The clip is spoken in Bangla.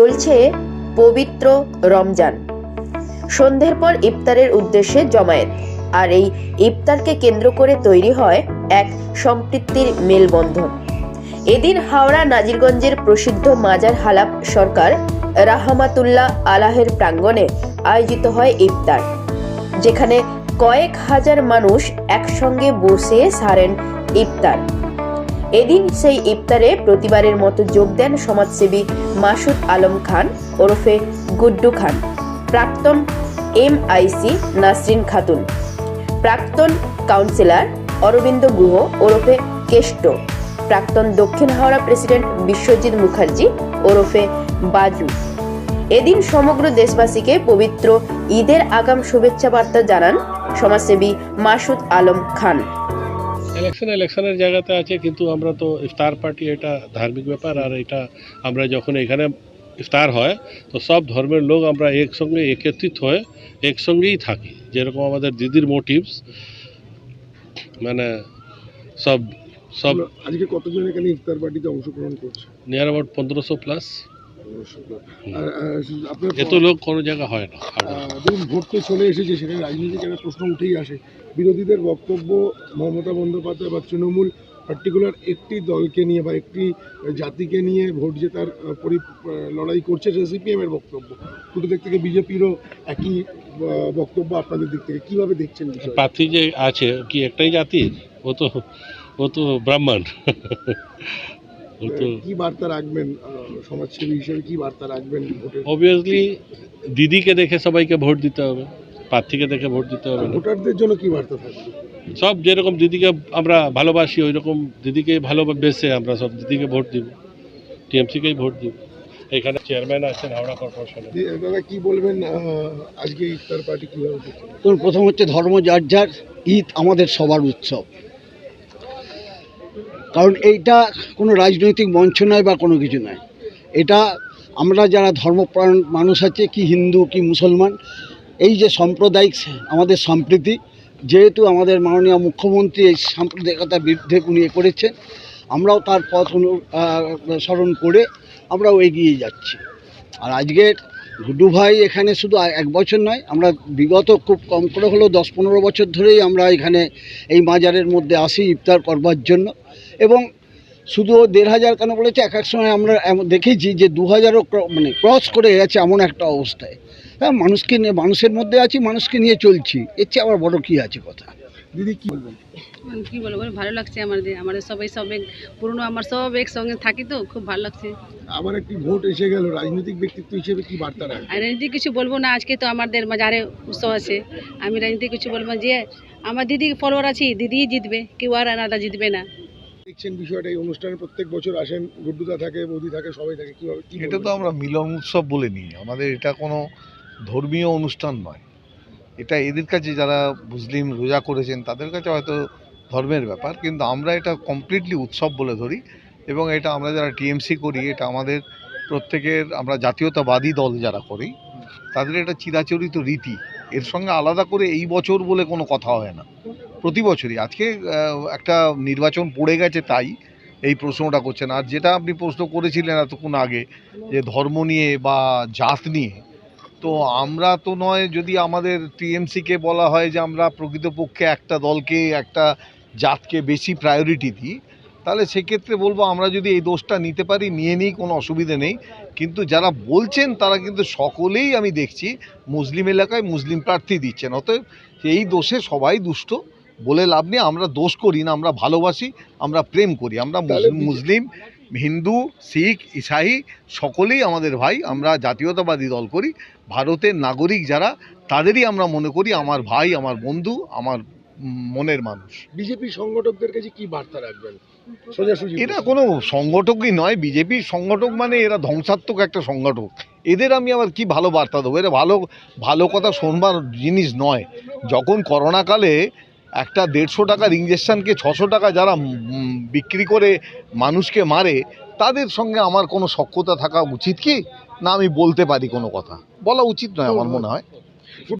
চলছে পবিত্র রমজান। সন্ধ্যের পর ইফতারের উদ্দেশ্যে জমায়েত। আর এই ইফতারকে কেন্দ্র করে তৈরি হয় এক সম্পৃক্তির মেলবন্ধন। এদিন হাওড়া নাজিরগঞ্জের প্রসিদ্ধ মাজার হালাপ সরকার রাহমাতুল্লাহ আলাহের প্রাঙ্গণে আয়োজিত হয় ইফতার, যেখানে কয়েক হাজার মানুষ একসঙ্গে বসে সারেন ইফতার। এদিন সেই ইফতারে প্রতিবারের মতো যোগ দেন সমাজসেবী মাসুদ আলম খান, ওরফে গুড্ডু খান, প্রাক্তন এম এমআইসি নাসরিন খাতুন, প্রাক্তন কাউন্সিলর অরবিন্দ গুহ, ওরফে কেষ্ট, প্রাক্তন দক্ষিণ হাওড়া প্রেসিডেন্ট বিশ্বজিৎ মুখার্জি, ওরফে বাজু। এদিন সমগ্র দেশবাসীকে পবিত্র ঈদের আগাম শুভেচ্ছা বার্তা জানান সমাজসেবী মাসুদ আলম খান। ইলেকশন ইলেকশনের জায়গাতে আছে কিন্তু আমরা তো ইফতার পার্টি এটা ধার্মিক ব্যাপার আর এটা আমরা যখন এখানে ইফতার হয় তো সব ধর্মের লোক আমরা একসঙ্গে একত্রিত হয়ে একসঙ্গেই থাকি। যেরকম আমাদের দিদির মোটিভস মানে সব সব আজকে কতজন এখানে ইফতার পার্টিতে অংশগ্রহণ করছে? নিয়ার অ্যাবাউট পনেরোশো প্লাস এত লোক কোনো জায়গা হয় না দেখুন ভোট তো চলে এসেছে সেখানে রাজনীতিক একটা প্রশ্ন উঠেই আসে। বিরোধীদের বক্তব্য মমতা বন্দ্যোপাধ্যায় বা তৃণমূল পার্টিকুলার একটি দলকে নিয়ে বা একটি জাতিকে নিয়ে ভোট জেতার পরি লড়াই করছে সেটা সিপিএম এর বক্তব্য। দুটো দিক থেকে বিজেপিরও একই বক্তব্য আপনাদের দিক থেকে। কীভাবে দেখছেন প্রার্থী যে আছে কি একটাই জাতির? ও তো ও তো ব্রাহ্মণ কি বার্তা রাখবেন সমাজসেবী হিসেবে কি বার্তা রাখবেন অবভিয়াসলি দিদিকে দেখে সবাইকে ভোট দিতে হবে প্রার্থীকে দেখে ভোট দিতে হবে ভোটারদের জন্য কি বার্তা থাকবে? সব যেরকম দিদিকে আমরা ভালোবাসি ওই রকম দিদিকে ভালোবেসে আমরা সব দিদিকে ভোট দিব টিএমসিকেই ভোট দিব। এখানে চেয়ারম্যান আছেন হাওড়া কর্পোরেশনের দি- দাদা কি বলবেন আজকে ইফতার পার্টি কীভাবে প্রথম হচ্ছে ধর্ম যার যার ঈদ আমাদের সবার উৎসব। কারণ এইটা কোনো রাজনৈতিক মঞ্চ নয় বা কোনো কিছু নয়। এটা আমরা যারা ধর্মপ্রাণ মানুষ আছে, কি হিন্দু, কি মুসলমান, এই যে সাম্প্রদায়িক আমাদের সম্প্রীতি, যেহেতু আমাদের মাননীয় মুখ্যমন্ত্রী এই সাম্প্রদায়িকতার বিরুদ্ধে উনি করেছেন, আমরাও তার পথ অনু স্মরণ করে আমরাও এগিয়ে যাচ্ছি। আর আজকের গুড্ডু ভাই এখানে শুধু এক বছর নয়, আমরা বিগত খুব কম করে হলেও দশ পনেরো বছর ধরেই আমরা এখানে এই মাজারের মধ্যে আসি ইফতার করবার জন্য। এবং শুধু দেড় হাজার কেন বলেছে, এক এক সময় আমরা দেখেছি যে দু হাজারও মানে ক্রস করে গেছে এমন একটা অবস্থায়। হ্যাঁ মানুষকে নিয়ে মানুষের মধ্যে আছি, মানুষকে নিয়ে চলছি। এর চেয়ে আবার বড় কী আছে কথা? দিদি কি বলবেন? মানে কি বলব মানে ভালো লাগছে আমাদের আমাদের সবাই সব এক পুরনো আমার সব একসঙ্গে থাকি তো খুব ভালো লাগছে। আবার একটি ভোট এসে গেল রাজনৈতিক ব্যক্তিত্ব হিসেবে কি বার্তা রাখবেন? আর রাজনীতি কিছু বলব না আজকে তো আমাদের মাজারে উৎসব আছে। আমি রাজনীতি কিছু বলব যে আমার দিদি ফলোয়ার আছি দিদিই জিতবে কেউ আর আলাদা জিতবে না। দেখছেন বিষয়টা এই অনুষ্ঠানে প্রত্যেক বছর আসেন গুড্ডুদা থাকে বৌদি থাকে সবাই থাকে কীভাবে কি এটা তো আমরা মিলন উৎসব বলে নিই আমাদের এটা কোনো ধর্মীয় অনুষ্ঠান নয়। এটা এদের কাছে যারা মুসলিম রোজা করেছেন, তাদের কাছে হয়তো ধর্মের ব্যাপার, কিন্তু আমরা এটা কমপ্লিটলি উৎসব বলে ধরি এবং এটা আমরা যারা টিএমসি করি, এটা আমাদের প্রত্যেকের, আমরা জাতীয়তাবাদী দল যারা করি, তাদের এটা চিরাচরিত রীতি। এর সঙ্গে আলাদা করে এই বছর বলে কোনো কথা হয় না। প্রতি বছরই। আজকে একটা নির্বাচন পড়ে গেছে তাই এই প্রশ্নটা করছেন। আর যেটা আপনি প্রশ্ন করেছিলেন এতক্ষণ আগে, যে ধর্ম নিয়ে বা জাত নিয়ে তো আমরা তো নয় যদি আমাদের টিএমসিকে বলা হয় যে আমরা প্রকৃতপক্ষে একটা দলকে একটা জাতকে বেশি প্রায়োরিটি দিই তাহলে সেক্ষেত্রে বলব আমরা যদি এই দোষটা নিতে পারি নিয়ে নিই কোনো অসুবিধে নেই। কিন্তু যারা বলছেন তারা কিন্তু সকলেই আমি দেখছি মুসলিম এলাকায় মুসলিম প্রার্থী দিচ্ছেন। অতএব এই দোষে সবাই দুষ্ট বলে লাভ নেই। আমরা দোষ করি না আমরা ভালোবাসি আমরা প্রেম করি। আমরা মুসলিম- মুসলিম হিন্দু শিখ ইসাই সকলেই আমাদের ভাই আমরা জাতীয়তাবাদী দল করি। ভারতের নাগরিক যারা তাদেরই আমরা মনে করি আমার ভাই আমার বন্ধু আমার মনের মানুষ। বিজেপি সংগঠকদের কাছে কি বার্তা রাখবেন? সোজাসুজি এরা কোনো সংগঠকই নয় বিজেপির সংগঠক মানে এরা ধ্বংসাত্মক একটা সংগঠক। এদের আমি আবার কি ভালো বার্তা দেবো? এরা ভালো ভালো কথা শোনবার জিনিস নয়। যখন করোনাকালে একটা দেড়শো টাকার ইঞ্জেকশানকে ছশো টাকা যারা বিক্রি করে মানুষকে মারে, তাদের সঙ্গে আমার কোনো সক্ষতা থাকা উচিত কি? না, আমি বলতে পারি কোনো কথা। বলা উচিত নয়, আমার মনে হয়।